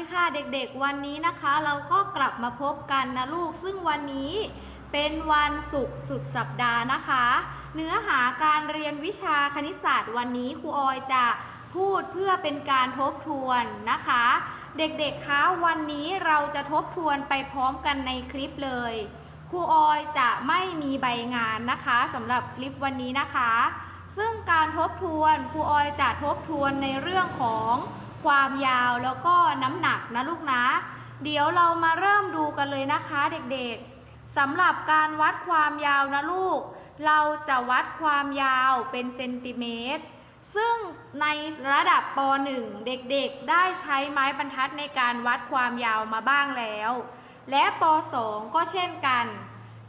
ดีค่ะเด็กๆ วันนี้นะคะเราก็กลับมาพบกันนะลูก ซึ่งวันนี้เป็นวันศุกร์สุดสัปดาห์นะคะ เนื้อหาการเรียนวิชาคณิตศาสตร์วันนี้ครูออยจะพูดเพื่อเป็นการทบทวนนะคะ เด็กๆคะวันนี้เราจะทบทวนไปพร้อมกันในคลิปเลยครูออยจะไม่มีใบงานนะคะสำหรับคลิปวันนี้นะคะ ซึ่งการทบทวนครูออยจะทบทวนในเรื่องของ ความยาวแล้วก็น้ำหนักนะลูกนะ เดี๋ยวเรามาเริ่มดูกันเลยนะคะเด็กๆสำหรับการวัดความยาวนะลูก เราจะวัดความยาวเป็นเซนติเมตร ซึ่งในระดับป .1 เด็กๆ ได้ใช้ไม้บรรทัดในการวัดความยาวมาบ้างแล้ว และป .2 ก็เช่นกัน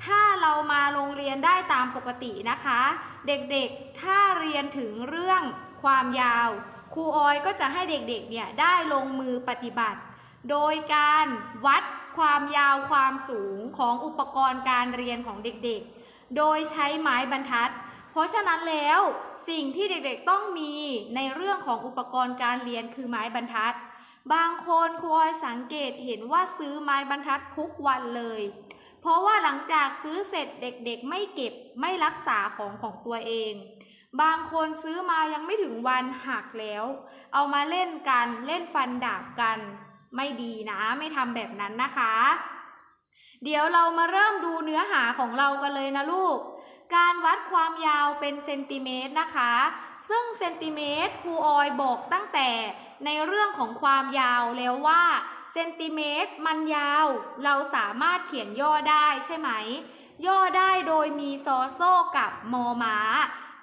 ถ้าเรามาโรงเรียนได้ตามปกตินะคะ เด็กๆ ถ้าเรียนถึงเรื่องความยาว ครูออยก็จะให้เด็กๆเนี่ยได้ลงมือปฏิบัติ โดยการวัดความยาวความสูงของอุปกรณ์การเรียนของเด็กๆ โดยใช้ไม้บรรทัด เพราะฉะนั้นแล้วสิ่งที่เด็กๆต้องมีในเรื่องของอุปกรณ์การเรียนคือไม้บรรทัด บางคนครูออยสังเกตเห็นว่าซื้อไม้บรรทัดทุกวันเลย เพราะว่าหลังจากซื้อเสร็จเด็กๆ ไม่เก็บไม่รักษาของของตัวเอง บางคนซื้อมายังไม่ถึงวันหักแล้ว เอามาเล่นกันเล่นฟันดาบกัน ไม่ดีนะ ไม่ทำแบบนั้นนะคะ เดี๋ยวเรามาเริ่มดูเนื้อหาของเรากันเลยนะลูก การวัดความยาวเป็นเซนติเมตรนะคะ ซึ่งเซนติเมตรครูออยบอกตั้งแต่ในเรื่องของความยาวแล้วว่าเซนติเมตรมันยาว เราสามารถเขียนย่อได้ใช่ไหม ย่อได้โดยมีซอโซ่กับมอม้า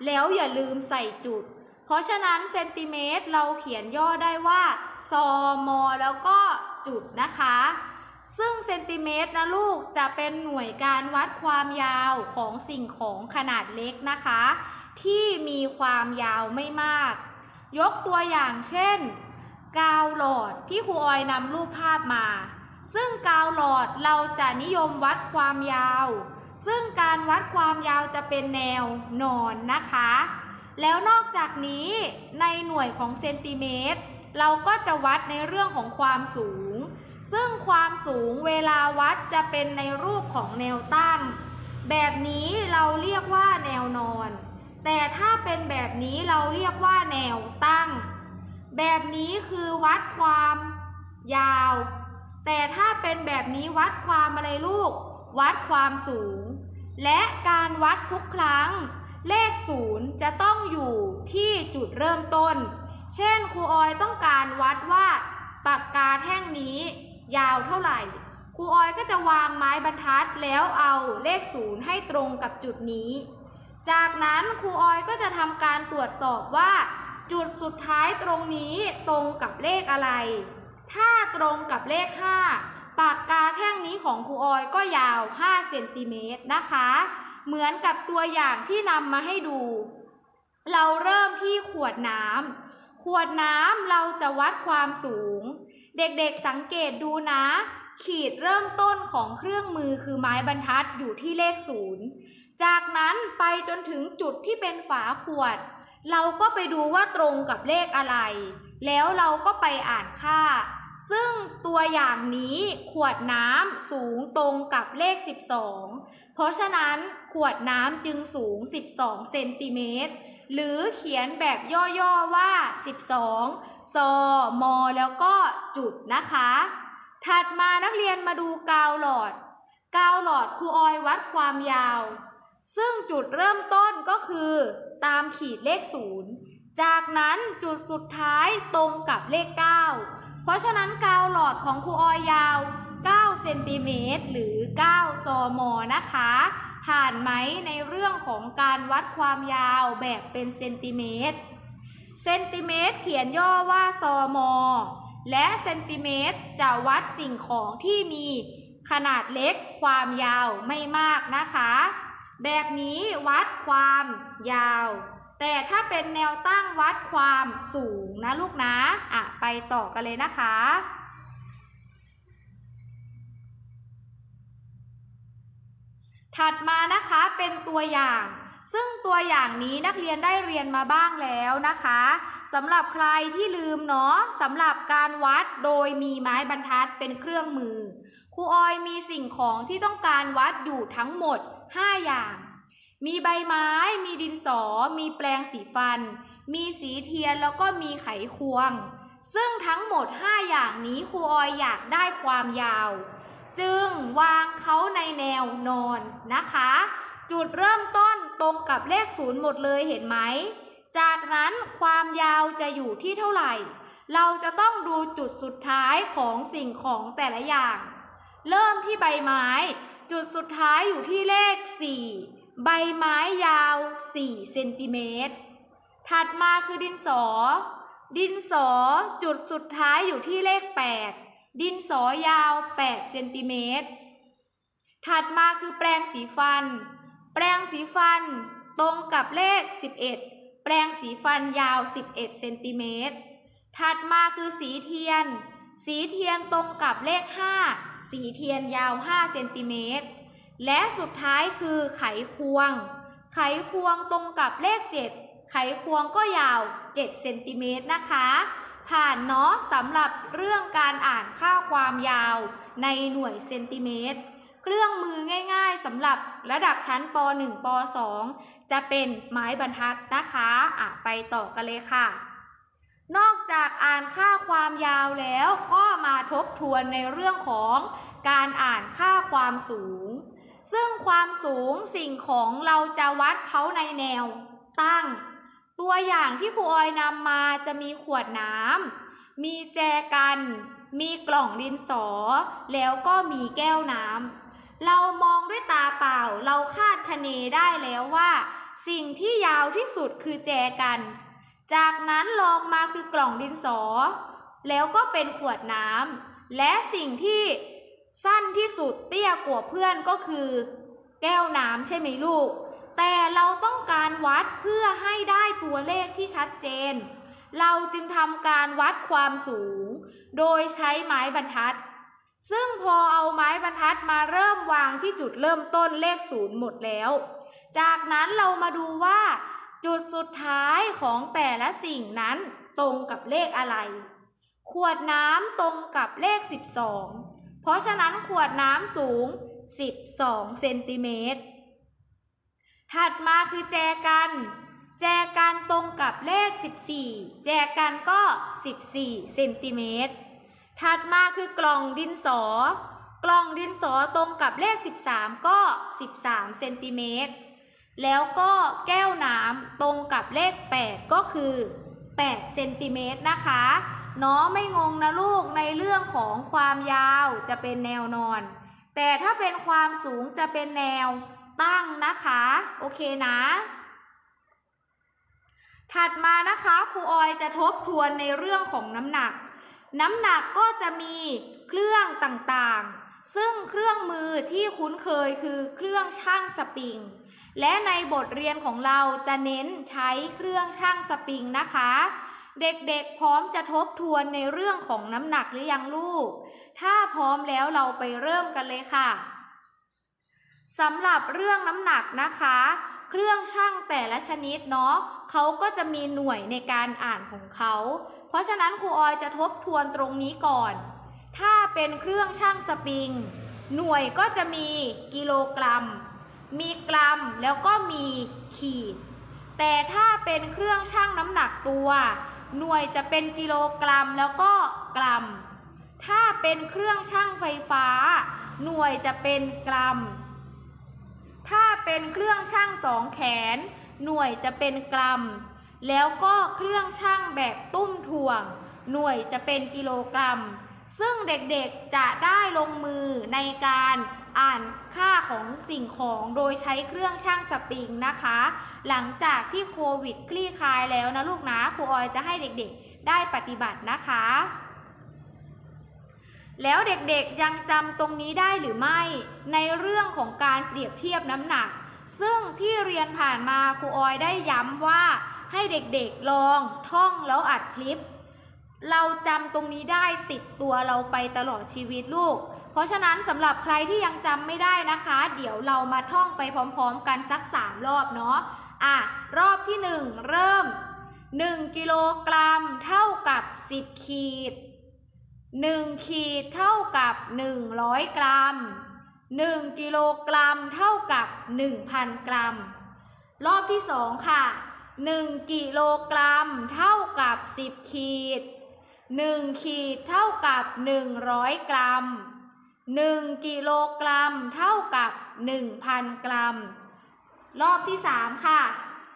แล้วอย่าลืมใส่จุด เพราะฉะนั้นเซนติเมตรเราเขียนย่อได้ว่าซอมอแล้วก็จุดนะคะ ซึ่งเซนติเมตรนะลูกจะเป็นหน่วยการวัดความยาวของสิ่งของขนาดเล็กนะคะ ที่มีความยาวไม่มาก ยกตัวอย่างเช่น กาวหลอดที่ครูออยนำรูปภาพมา ซึ่งกาวหลอดเราจะนิยมวัดความยาว ซึ่งการวัดความยาวจะเป็นแนวนอนนะคะ แล้วนอกจากนี้ในหน่วยของเซนติเมตร เราก็จะวัดในเรื่องของความสูง ซึ่งความสูงเวลาวัดจะเป็นในรูปของแนวตั้ง แบบนี้เราเรียกว่าแนวนอน แต่ถ้าเป็นแบบนี้เราเรียกว่าแนวตั้ง แบบนี้คือวัดความยาว แต่ถ้าเป็นแบบนี้วัดความอะไรลูก วัดความสูง และการวัดทุกครั้ง เลขศูนย์จะต้องอยู่ที่จุดเริ่มต้น เช่นครูออยต้องการวัดว่าปากกาแท่งนี้ยาวเท่าไหร่ครูออยก็จะวางไม้บรรทัดแล้วเอาเลขศูนย์ให้ตรงกับจุดนี้ จากนั้นครูออยก็จะทำการตรวจสอบว่า จุดสุดท้ายตรงนี้ตรงกับเลขอะไร ถ้าตรงกับเลข 5 ปากกาแท่งนี้ของครูออยก็ยาว 5 เซนติเมตรนะคะ เหมือนกับตัวอย่างที่นำมาให้ดู เราเริ่มที่ขวดน้ำขวดน้ำเราจะวัดความสูง เด็กๆสังเกตดูนะ ขีดเริ่มต้นของเครื่องมือคือไม้บรรทัดอยู่ที่เลขศูนย์จากนั้นไปจนถึงจุดที่เป็นฝาขวด เราก็ไปดูว่าตรงกับเลขอะไร แล้วเราก็ไปอ่านค่า ซึ่งตัวอย่างนี้ขวดน้ำสูงตรงกับเลข 12 เพราะฉะนั้นขวดน้ำจึงสูง 12 เซนติเมตร หรือเขียนแบบย่อๆว่า 12ซอมอแล้วก็จุดนะคะ ถัดมานักเรียนมาดูกาวหลอด กาวหลอดครูออยวัดความยาว ซึ่งจุดเริ่มต้นก็คือตามขีดเลขศูนย์จากนั้นจุดสุดท้ายตรงกับเลข 9 เพราะฉะนั้นกาวหลอดของครูออยยาว 9 เซนติเมตรหรือ 9 ซม นะคะ ผ่านไหมในเรื่องของการวัดความยาวแบบเป็นเซนติเมตร เซนติเมตรเขียนย่อว่าซม และเซนติเมตรจะวัดสิ่งของที่มีขนาดเล็กความยาวไม่มากนะคะ แบบนี้วัดความยาว แต่ถ้าเป็นแนวตั้งวัดความสูงนะลูกนะ อะ ไปต่อกันเลยนะคะ ถัดมานะคะเป็นตัวอย่าง ซึ่งตัวอย่างนี้นักเรียนได้เรียนมาบ้างแล้วนะคะสำหรับใครที่ลืมเนาะสำหรับการวัดโดยมีไม้บรรทัดเป็นเครื่องมือครูออยมีสิ่งของที่ต้องการวัดอยู่ทั้งหมด 5 อย่าง มีใบไม้ มีดินสอ มีแปรงสีฟัน มีสีเทียนแล้วก็มีไขควง ซึ่งทั้งหมด 5 อย่างนี้ครูออยอยากได้ความยาว จึงวางเขาในแนวนอนนะคะ จุดเริ่มต้นตรงกับเลขศูนย์หมดเลยเห็นไหม จากนั้นความยาวจะอยู่ที่เท่าไหร่ เราจะต้องดูจุดสุดท้ายของสิ่งของแต่ละอย่าง เริ่มที่ใบไม้ จุดสุดท้ายอยู่ที่เลข 4 ใบไม้ยาว 4 เซนติเมตร ถัดมาคือดินสอ ดินสอจุดสุดท้ายอยู่ที่เลข 8 ดินสอยาว 8 เซนติเมตร ถัดมาคือแปรงสีฟัน แปรงสีฟันตรงกับเลข 11 แปรงสีฟันยาว 11 เซนติเมตร ถัดมาคือสีเทียน สีเทียนตรงกับเลข 5 สีเทียนยาว 5 เซนติเมตร และสุดท้ายคือไขควง ไขควงตรงกับเลข 7 ไขควงก็ยาว 7 เซนติเมตรนะคะ ผ่านเนาะสำหรับเรื่องการอ่านค่าความยาวในหน่วยเซนติเมตร เครื่องมือง่ายๆสำหรับระดับชั้นป .1 ป .2 จะเป็นไม้บรรทัดนะคะอะไปต่อกันเลยค่ะนอกจากอ่านค่าความยาวแล้วก็มาทบทวนในเรื่องของการอ่านค่าความสูง ซึ่งความสูงสิ่งของเราจะวัดเขาในแนวตั้ง ตัวอย่างที่ครูออยนำมาจะมีขวดน้ำมีแจกัน มีกล่องดินสอ แล้วก็มีแก้วน้ำเรามองด้วยตาเปล่าเราคาดคะเนได้แล้วว่า สิ่งที่ยาวที่สุดคือแจกัน จากนั้นลองมาคือกล่องดินสอ แล้วก็เป็นขวดน้ำและสิ่งที่ สั้นที่สุดเตี้ยกว่าเพื่อนก็คือ แก้วน้ำใช่ไหมลูก แต่เราต้องการวัดเพื่อให้ได้ตัวเลขที่ชัดเจน เราจึงทำการวัดความสูง โดยใช้ไม้บรรทัด ซึ่งพอเอาไม้บรรทัดมาเริ่มวางที่จุดเริ่มต้นเลขศูนย์หมดแล้ว จากนั้นเรามาดูว่า จุดสุดท้ายของแต่ละสิ่งนั้นตรงกับเลขอะไร ขวดน้ำตรงกับเลข 12 ราะฉะนั้นขวดน้ำสูง 12 เซนติเมตร ถัดมาคือแจกัน แจกันตรงกับเลข 14 แจกันก็ 14 เซนติเมตร ถัดมาคือกล่องดินสอ กล่องดินสอตรงกับเลข 13 ก็ 13 เซนติเมตร แล้วก็แก้วน้ำตรงกับเลข 8 ก็คือ 8 เซนติเมตรนะคะ นาะไม่งงนะลูกในเรื่องของความยาวจะเป็นแนวนอน แต่ถ้าเป็นความสูงจะเป็นแนวตั้งนะคะ โอเคนะ ถัดมานะคะครูออยจะทบทวนในเรื่องของน้ำหนัก น้ำหนักก็จะมีเครื่องต่างๆ ซึ่งเครื่องมือที่คุ้นเคยคือเครื่องช่างสปริง และในบทเรียนของเราจะเน้นใช้เครื่องช่างสปริงนะคะ เด็กๆพร้อมจะทบทวนในเรื่องของน้ำหนักหรือยังลูก ถ้าพร้อมแล้วเราไปเริ่มกันเลยค่ะสำหรับเรื่องน้ำหนักนะคะ เครื่องช่างแต่ละชนิดเนาะเขาก็จะมีหน่วยในการอ่านของเขา เพราะฉะนั้นครูออยจะทบทวนตรงนี้ก่อน ถ้าเป็นเครื่องช่างสปริง หน่วยก็จะมีกิโลกรัม มีกรัมแล้วก็มีขีด แต่ถ้าเป็นเครื่องช่างน้ำหนักตัว หน่วยจะเป็นกิโลกรัมแล้วก็กรัม ถ้าเป็นเครื่องช่างไฟฟ้า หน่วยจะเป็นกรัม ถ้าเป็นเครื่องช่างสองแขน หน่วยจะเป็นกรัม แล้วก็เครื่องช่างแบบตุ้มถ่วง หน่วยจะเป็นกิโลกรัม ซึ่งเด็กๆจะได้ลงมือในการอ่านค่าของสิ่งของโดยใช้เครื่องช่างสปริงนะคะ หลังจากที่โควิดคลี่คลายแล้วนะลูกนะครูออยจะให้เด็กๆได้ปฏิบัตินะคะ แล้วเด็กๆยังจำตรงนี้ได้หรือไม่ในเรื่องของการเปรียบเทียบน้ำหนัก ซึ่งที่เรียนผ่านมาครูออยได้ย้ำว่าให้เด็กๆลองท่องแล้วอัดคลิป เราจำตรงนี้ได้ติดตัวเราไปตลอดชีวิตลูก เพราะฉะนั้นสำหรับใครที่ยังจำไม่ได้นะคะ เดี๋ยวเรามาท่องไปพร้อมๆ กันสัก 3 รอบเนาะ อะ รอบที่ 1 เริ่ม 1 กิโลกรัมเท่ากับ 10 ขีด 1 ขีดเท่ากับ 100 กรัม 1 กิโลกรัมเท่ากับ 1,000 กรัม รอบที่ 2 ค่ะ 1 กิโลกรัมเท่ากับ 10 ขีด 1 ขีดเท่ากับ 100 กรัม 1 กิโลกรัมเท่ากับ 1,000 กรัม รอบที่ 3 ค่ะ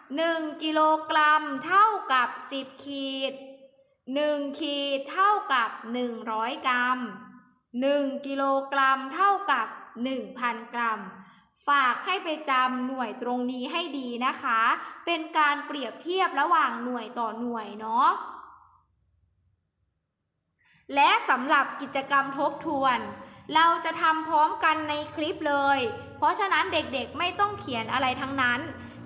1 กิโลกรัมเท่ากับ 10 ขีด 1 ขีดเท่ากับ 100 กรัม 1 กิโลกรัมเท่ากับ 1,000 กรัมฝากให้ไปจำหน่วยตรงนี้ให้ดีนะคะ เป็นการเปรียบเทียบระหว่างหน่วยต่อหน่วยเนาะ และสำหรับกิจกรรมทบทวน เราจะทำพร้อมกันในคลิปเลย เพราะฉะนั้นเด็กๆไม่ต้องเขียนอะไรทั้งนั้น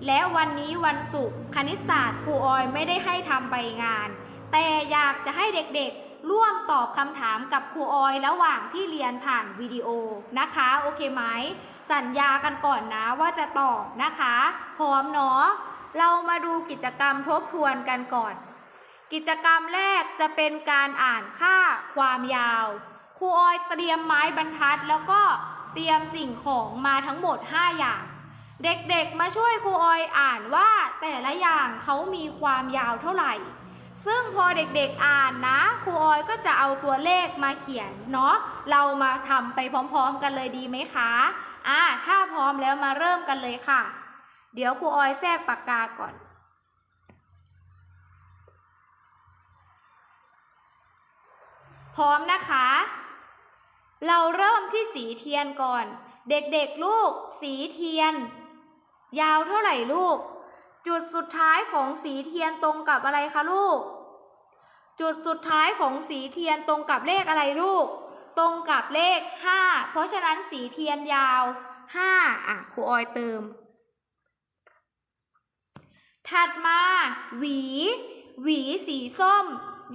และวันนี้วันศุกร์คณิตศาสตร์ครูออยไม่ได้ให้ทำใบงาน แต่อยากจะให้เด็กๆ ร่วมตอบคำถามกับครูออยระหว่างที่เรียนผ่านวิดีโอนะคะ โอเคไหม สัญญากันก่อนนะว่าจะตอบนะคะ พร้อมเนาะเรามาดูกิจกรรมทบทวนกันก่อน กิจกรรมแรกจะเป็นการอ่านค่าความยาว ครูออยเตรียมไม้บรรทัด แล้วก็เตรียมสิ่งของมาทั้งหมด 5 อย่าง เด็กๆมาช่วยครูออยอ่านว่าแต่ละอย่างเขามีความยาวเท่าไหร่ ซึ่งพอเด็กๆอ่านนะครูออยก็จะเอาตัวเลขมาเขียนเนาะ เรามาทำไปพร้อมๆกันเลยดีไหมคะอ่าถ้าพร้อมแล้วมาเริ่มกันเลยค่ะ เดี๋ยวครูออยแทรกปากกาก่อน พร้อมนะคะ เราเริ่มที่สีเทียนก่อน เด็กๆลูก สีเทียน ยาวเท่าไหร่ลูก จุดสุดท้ายของสีเทียนตรงกับอะไรคะลูก จุดสุดท้ายของสีเทียนตรงกับเลขอะไรลูก ตรงกับเลข 5 เพราะฉะนั้นสีเทียนยาว 5 อะครูออยเติม ถัดมา หวี หวีสีส้ม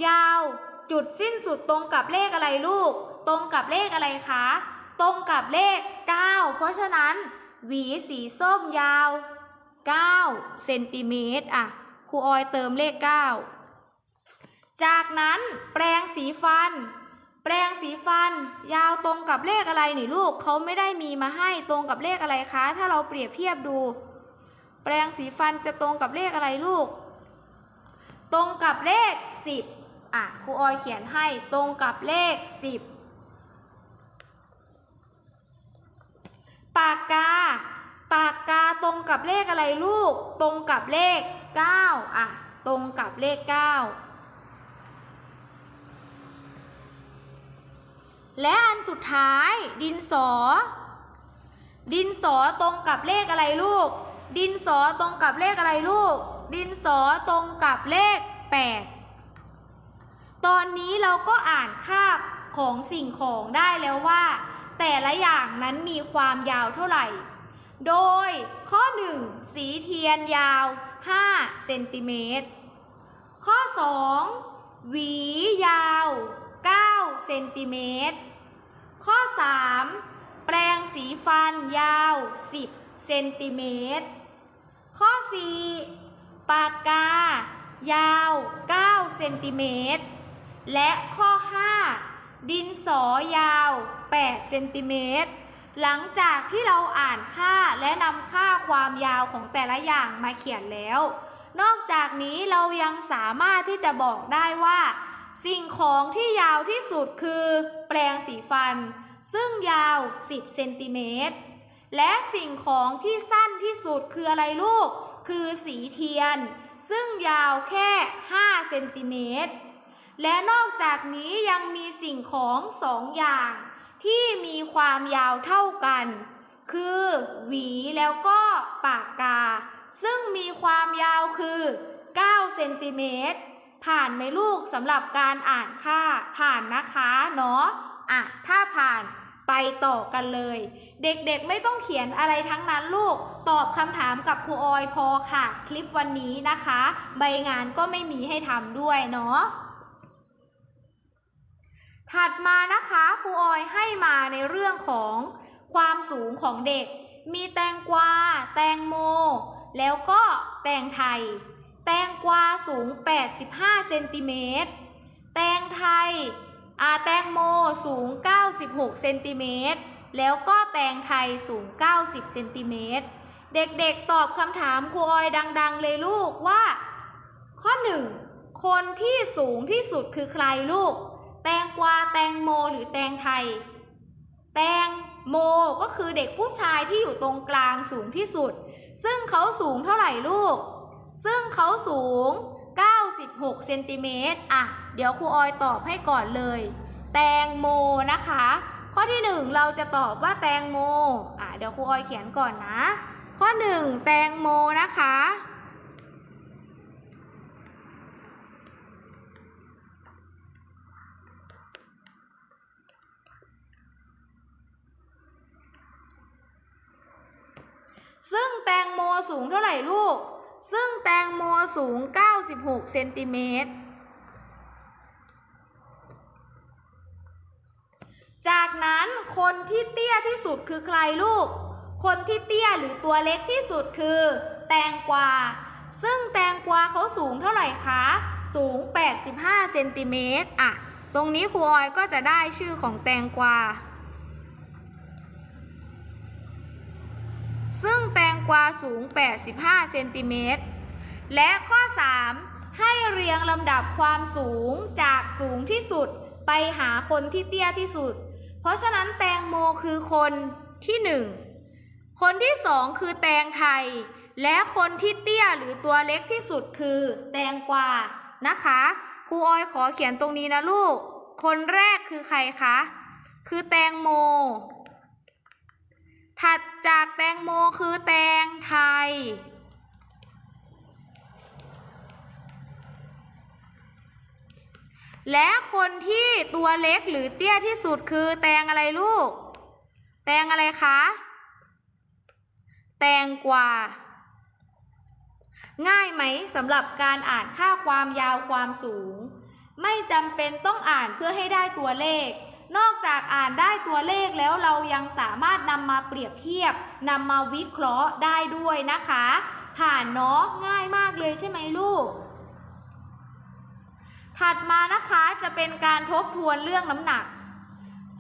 ยาว จุดสิ้นสุดตรงกับเลขอะไรลูก ตรงกับเลขอะไรคะ ตรงกับเลข 9 เพราะฉะนั้น หวีสีส้มยาว 9 เซนติเมตรอะครูออยเติมเลข 9 จากนั้นแปรงสีฟัน แปรงสีฟัน ยาวตรงกับเลขอะไรนี่ลูกเขาไม่ได้มีมาให้ตรงกับเลขอะไรคะ ถ้าเราเปรียบเทียบดู แปรงสีฟันจะตรงกับเลขอะไรลูก ตรงกับเลข 10 อะครูออยเขียนให้ตรงกับเลข 10 ปากกา ปากกาตรงกับเลขอะไรลูก ตรงกับเลข 9 อะ ตรงกับเลข 9 และอันสุดท้าย ดินสอ ดินสอตรงกับเลขอะไรลูก ดินสอตรงกับเลขอะไรลูก ดินสอตรงกับเลข 8 ตอนนี้เราก็อ่านค่าของสิ่งของได้แล้วว่า แต่ละอย่างนั้นมีความยาวเท่าไหร่ โดยข้อ 1 สีเทียนยาว 5 เซนติเมตร ข้อ 2 หวียาว 9 เซนติเมตร ข้อ 3 แปรงสีฟันยาว 10 เซนติเมตร ข้อ 4 ปากกา ยาว 9 เซนติเมตร และข้อ 5 ดินสอยาว 8 เซนติเมตร หลังจากที่เราอ่านค่าและนำค่าความยาวของแต่ละอย่างมาเขียนแล้ว นอกจากนี้เรายังสามารถที่จะบอกได้ว่า สิ่งของที่ยาวที่สุดคือ แปรงสีฟัน ซึ่งยาว 10 เซนติเมตร และสิ่งของที่สั้นที่สุดคืออะไรลูก คือสีเทียน ซึ่งยาวแค่ 5 เซนติเมตร และนอกจากนี้ยังมีสิ่งของสองอย่าง ที่มีความยาวเท่ากัน คือหวีแล้วก็ปากกา ซึ่งมีความยาวคือ9เซนติเมตรผ่านไหมลูกสำหรับการอ่านค่าผ่านนะคะเนาะอะถ้าผ่านไปต่อกันเลย เด็กๆไม่ต้องเขียนอะไรทั้งนั้นลูก ตอบคำถามกับครูออยพอค่ะ คลิปวันนี้นะคะ ใบงานก็ไม่มีให้ทำด้วยเนาะ ถัดมานะคะครูออยให้มาในเรื่องของความสูงของเด็ก มีแตงกวา แตงโม แล้วก็แตงไทย แตงกวาสูง 85 เซนติเมตร แตงไทยอาแตงโมสูง 96 เซนติเมตร แล้วก็แตงไทยสูง 90 เซนติเมตร เด็กๆตอบคำถามครูออยดัง ๆ เลยลูกว่า ข้อ 1 คนที่สูงที่สุดคือใครลูก แตงกวาแตงโมหรือแตงไทย แตงโมก็คือเด็กผู้ชายที่อยู่ตรงกลางสูงที่สุด ซึ่งเขาสูงเท่าไหร่ลูก ซึ่งเขาสูง 96 เซนติเมตรอะ เดี๋ยวครูออยตอบให้ก่อนเลย แตงโมนะคะ ข้อที่ 1 เราจะตอบว่าแตงโมอะเดี๋ยวครูออยเขียนก่อนนะ ข้อ 1 แตงโมนะคะ ซึ่งแตงโมสูงเท่าไหร่ลูก ซึ่งแตงโมสูง 96 เซนติเมตร จากนั้นคนที่เตี้ยที่สุดคือใครลูก คนที่เตี้ยหรือตัวเล็กที่สุดคือ แตงกวา ซึ่งแตงกวาเขาสูงเท่าไหร่คะ สูง 85 เซนติเมตรอะ ตรงนี้ครูออยก็จะได้ชื่อของแตงกวา ซึ่งแตงกวาสูง 85 เซนติเมตร และข้อ 3 ให้เรียงลำดับความสูงจากสูงที่สุดไปหาคนที่เตี้ยที่สุด เพราะฉะนั้นแตงโมคือคนที่ 1 คนที่ 2 คือแตงไทย และคนที่เตี้ยหรือตัวเล็กที่สุดคือแตงกวา นะคะ ครูออยขอเขียนตรงนี้นะลูก คนแรกคือใครคะ คือแตงโม ถัดจากแตงโมคือแตงไทย และคนที่ตัวเล็กหรือเตี้ยที่สุดคือแตงอะไรลูก แตงอะไรคะ แตงกวาง่ายไหมสำหรับการอ่านค่าความยาวความสูง ไม่จำเป็นต้องอ่านเพื่อให้ได้ตัวเลข นอกจากอ่านได้ตัวเลขแล้วเรายังสามารถนำมาเปรียบเทียบนำมาวิเคราะห์ได้ด้วยนะคะ ผ่านเนาะง่ายมากเลยใช่ไหมลูก ถัดมานะคะจะเป็นการทบทวนเรื่องน้ำหนัก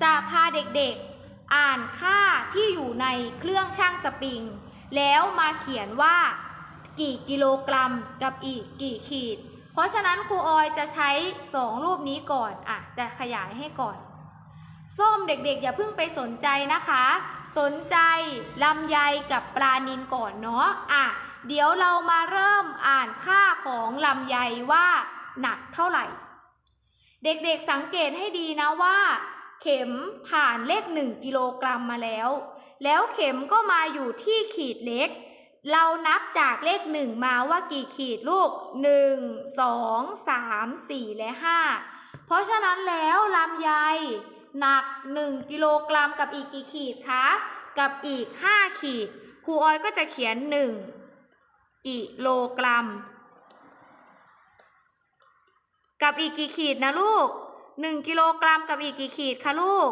จะพาเด็กๆ อ่านค่าที่อยู่ในเครื่องชั่งสปริง แล้วมาเขียนว่ากี่กิโลกรัมกับอีกกี่ขีด เพราะฉะนั้นครูออยจะใช้ 2 รูปนี้ก่อน อะ จะขยายให้ก่อน ส้มเด็กๆ อย่าเพิ่งไปสนใจนะคะ สนใจลำไยกับปลานินก่อนเนาะอะเดี๋ยวเรามาเริ่มอ่านค่าของลำไยว่าหนักเท่าไหร่ เด็กๆสังเกตให้ดีนะว่า เข็มผ่านเลข 1 กิโลกรัมมาแล้ว แล้วเข็มก็มาอยู่ที่ขีดเล็ก เรานับจากเลข 1 มาว่ากี่ขีดลูก 1 2 3 4 และ 5 เพราะฉะนั้นแล้วลำไย หนัก 1 กิโลกรัมกับอีกกี่ขีดคะกับอีก 5 ขีด ครูออยก็จะเขียน 1 กิโลกรัม กับอีกกี่ขีดนะลูก 1 กิโลกรัมกับอีกกี่ขีดคะลูก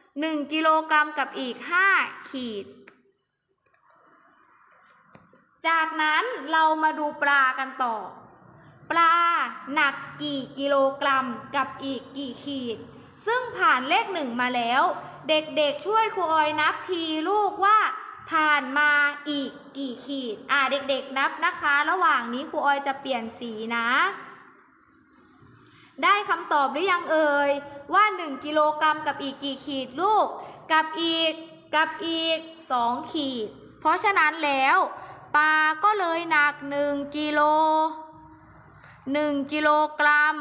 1 กิโลกรัมกับอีก 5 ขีด จากนั้นเรามาดูปลากันต่อ ปลาหนักกี่กิโลกรัมกับอีกกี่ขีด ซึ่งผ่านเลขหนึ่งมาแล้ว เด็กๆช่วยครูออยนับทีลูกว่า ผ่านมาอีกกี่ขีด อ่าเด็กๆนับนะคะ ระหว่างนี้ครูออยจะเปลี่ยนสีนะ ได้คำตอบหรือยังเอ่ย ว่า 1 กิโลกรัมกับอีกกี่ขีดลูก กับอีกกับอีก 2 ขีด เพราะฉะนั้นแล้วปลาก็เลยหนัก 1 กิโล 1 กิโลกรัม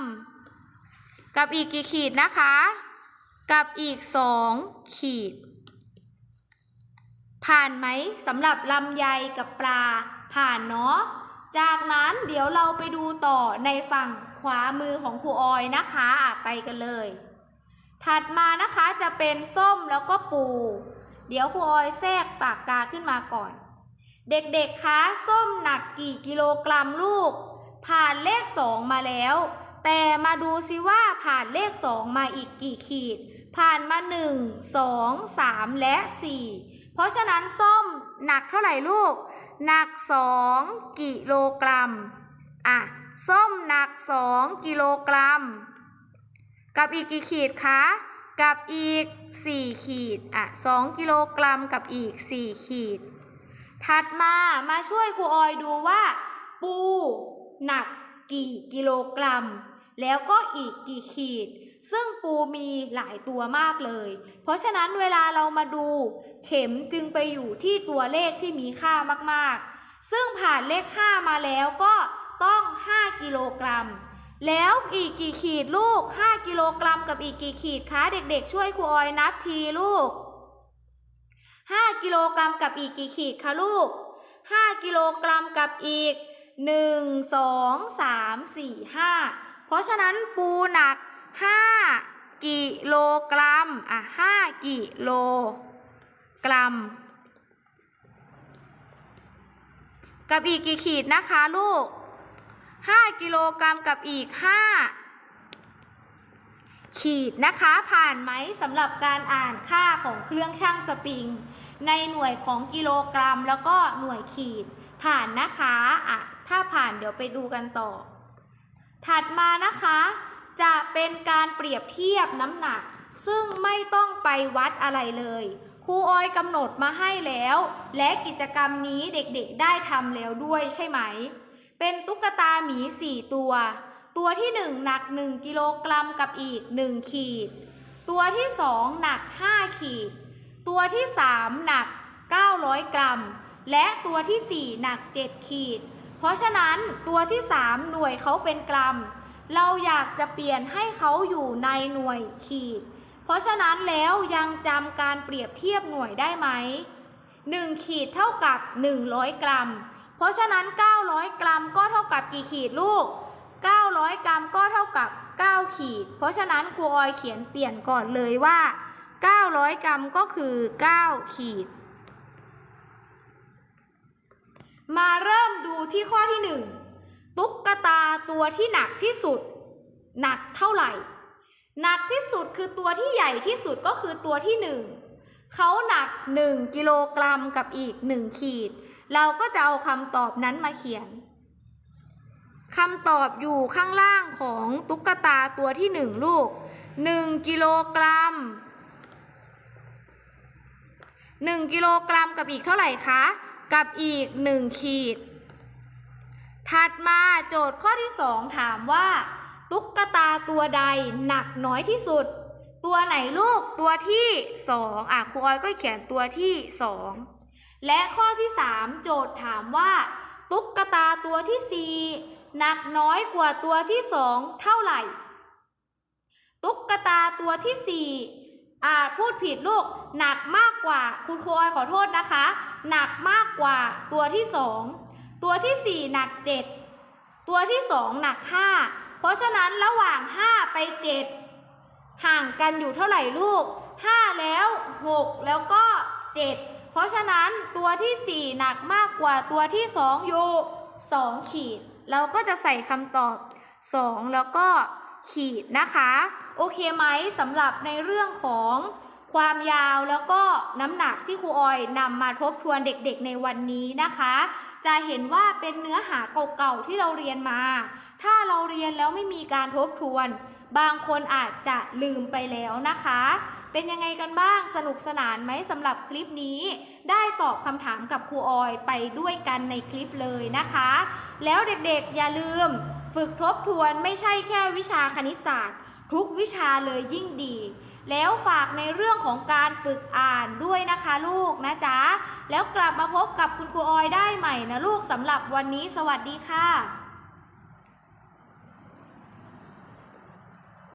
กับอีกกี่ขีดนะคะ กับอีก2ขีด ผ่านไหมสำหรับลำไยกับปลาผ่านเนาะจากนั้นเดี๋ยวเราไปดูต่อในฝั่งขวามือของครูออยนะคะไปกันเลย ถัดมานะคะจะเป็นส้มแล้วก็ปู เดี๋ยวครูออยแทรกปากกาขึ้นมาก่อน เด็กๆคะส้มหนักกี่กิโลกรัมลูก ผ่านเลข2มาแล้ว แต่มาดูซิว่าผ่านเลข 2 มาอีกกี่ขีด ผ่านมา 1 2 3 และ 4 เพราะฉะนั้นส้มหนักเท่าไหร่ลูก หนัก 2 กิโลกรัม อะ ส้มหนัก 2 กิโลกรัม กับอีกกี่ขีดคะ กับอีก 4 ขีด อะ 2 กิโลกรัมกับอีก 4 ขีด ถัดมามาช่วยครูออยดูว่า ปู หนักกี่กิโลกรัม แล้วก็อีกกี่ขีด ซึ่งปูมีหลายตัวมากเลย เพราะฉะนั้นเวลาเรามาดู เข็มจึงไปอยู่ที่ตัวเลขที่มีค่ามากๆ ซึ่งผ่านเลข 5 มาแล้วก็ต้อง 5 กิโลกรัม แล้วอีกกี่ขีดลูก 5 กิโลกรัมกับอีกกี่ขีดคะเด็กๆ ช่วยครูออยนับทีลูก 5 กิโลกรัมกับอีกกี่ขีดคะลูก 5 กิโลกรัมกับอีก 1 2 3 4 5 เพราะฉะนั้นปูหนัก 5 กิโลกรัม อะ 5 กิโลกรัม กับอีกกี่ขีดนะคะลูก 5 กิโลกรัมกับอีก 5 ขีดนะคะ ผ่านไหมสำหรับการอ่านค่าของเครื่องช่างสปริง ในหน่วยของกิโลกรัมแล้วก็หน่วยขีดผ่านนะคะ อะ ถ้าผ่านเดี๋ยวไปดูกันต่อ ถัดมานะคะ จะเป็นการเปรียบเทียบน้ำหนัก ซึ่งไม่ต้องไปวัดอะไรเลยครูออยกำหนดมาให้แล้ว และกิจกรรมนี้เด็กๆได้ทำแล้วด้วยใช่ไหม เป็นตุ๊กตาหมี 4 ตัว ตัวที่ 1 หนัก 1 กิโลกรัมกับอีก 1 ขีด ตัวที่ 2 หนัก 5 ขีด ตัวที่ 3 หนัก 900 กรัม และตัวทีสี่4 หนัก 7 ขีด เพราะฉะนั้นตัวที่ 3 หน่วยเขาเป็นกรัม เราอยากจะเปลี่ยนให้เขาอยู่ในหน่วยขีด เพราะฉะนั้นแล้วยังจำการเปรียบเทียบหน่วยได้ไหม 1 ขีดเท่ากับ 100 กรัม เพราะฉะนั้น 900 กรัมก็เท่ากับกี่ขีดลูก 900 กรัมก็เท่ากับ 9 ขีด เพราะฉะนั้นครูออยเขียนเปลี่ยนก่อนเลยว่า 900 กรัมก็คือ 9 ขีด มาเริ่มดูที่ข้อที่ 1 ตุ๊กตาตัวที่หนักที่สุด หนักเท่าไหร่ หนักที่สุดคือตัวที่ใหญ่ที่สุดก็คือตัวที่ 1เขาหนัก 1 กิโลกรัมกับอีก 1 ขีด เราก็จะเอาคำตอบนั้นมาเขียนคำตอบอยู่ข้างล่างของตุ๊กตาตัวที่ 1 ลูก 1 กิโลกรัม 1 กิโลกรัมกับอีกเท่าไหร่คะ กับอีก 1 ขีด ถัดมาโจทย์ข้อที่ 2 ถามว่า ตุ๊กตาตัวใดหนักน้อยที่สุด ตัวไหนลูกตัวที่ 2 อะครูออยก็เขียนตัวที่ 2 และข้อที่ 3 โจทย์ถามว่า ตุ๊กตาตัวที่ 4 หนักน้อยกว่าตัวที่ 2 เท่าไหร่ ตุ๊กตาตัวที่ 4 อ่าพูดผิดลูกหนักมากกว่าคุณครูออยขอโทษนะคะ หนักมากกว่าตัวที่2ตัวที่4หนัก7ตัวที่2หนัก5เพราะฉะนั้นระหว่าง5ไป7ห่างกันอยู่เท่าไหร่ลูก5แล้ว6แล้วก็7เพราะฉะนั้นตัวที่4หนักมากกว่าตัวที่2องอยู่2ขีด เราก็จะใส่คำตอบ2แล้วก็ ขีดนะคะ โอเคไหมสำหรับในเรื่องของความยาวแล้วก็น้ำหนักที่ครูออยนำมาทบทวนเด็กๆในวันนี้นะคะ จะเห็นว่าเป็นเนื้อหาเก่าๆที่เราเรียนมา ถ้าเราเรียนแล้วไม่มีการทบทวน บางคนอาจจะลืมไปแล้วนะคะ เป็นยังไงกันบ้างสนุกสนานไหมสำหรับคลิปนี้ ได้ตอบคำถามกับครูออยไปด้วยกันในคลิปเลยนะคะ แล้วเด็กๆอย่าลืม ฝึกทบทวนไม่ใช่แค่วิชาคณิตศาสตร์ ทุกวิชาเลยยิ่งดี แล้วฝากในเรื่องของการฝึกอ่านด้วยนะคะลูกนะจ๊ะ แล้วกลับมาพบกับคุณครูออยได้ใหม่นะลูกสำหรับวันนี้สวัสดีค่ะ